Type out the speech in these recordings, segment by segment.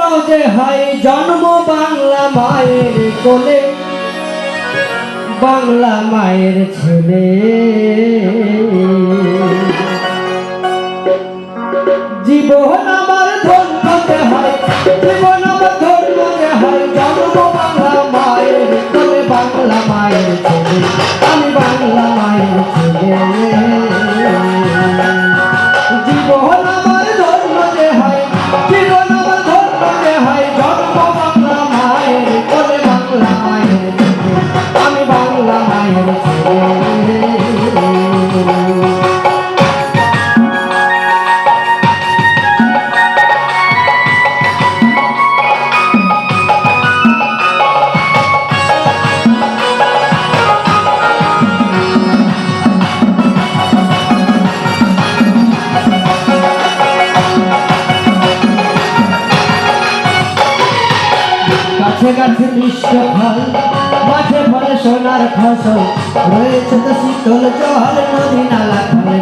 ধন্য যে হয় জন্ম বাংলা মায়ের কোলে। বাংলা মায়ের ছেলে। গাছে গাছে মিষ্ট ফল মাঠে ভরে সোনার ফসল। রয়েছে তো শীতল জল, নদী নালা খালে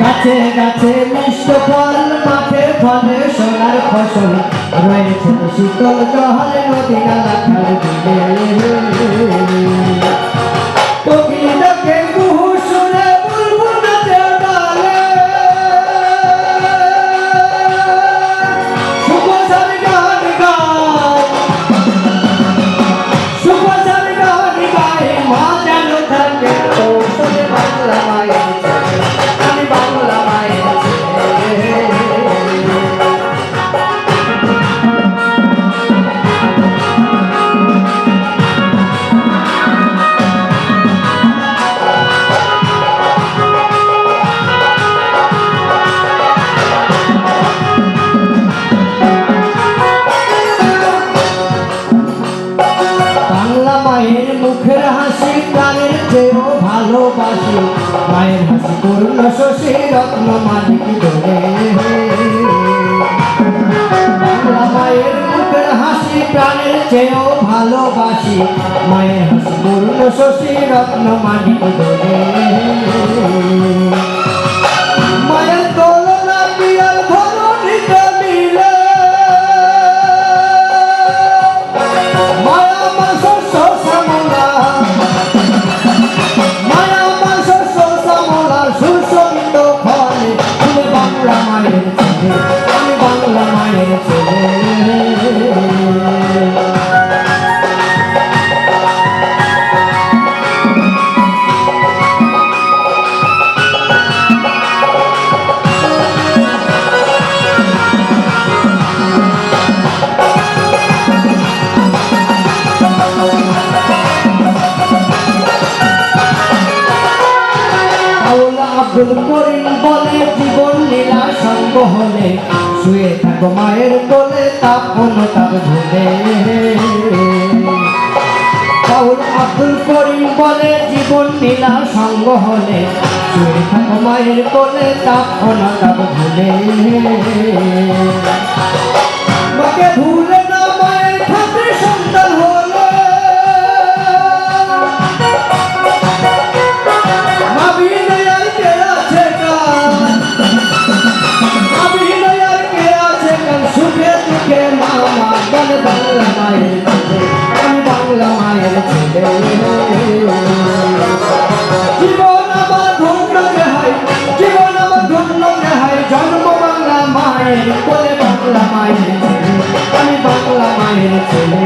গাছে গাছে মিষ্ট ফল মাঠে ভরে সোনার ফসল। রয়েছে তো শীতল জল, নদী নালা খালে চেয়েও ভালোবাসি, মায়ের হাসি পূর্ণ শশী রত্ন মালিক ধরে মায়ের মুখের হাসি, প্রাণের চেয়েও ভালোবাসি, মায়ের হাসি পূর্ণ শশী রত্ন মালিক বলে। আব্দুল বলে, জীবন লীলা সঙ্গ হলে শুয়ে থাকো তাপ ভুলে আউল আব্দুল করিম বলে, জীবন লীলা সঙ্গ হলে মায়ের কোলে তাপ ভুলে মাকে ভুলে মায়ের ছেলে আমি বাংলা মায়ের ছেলে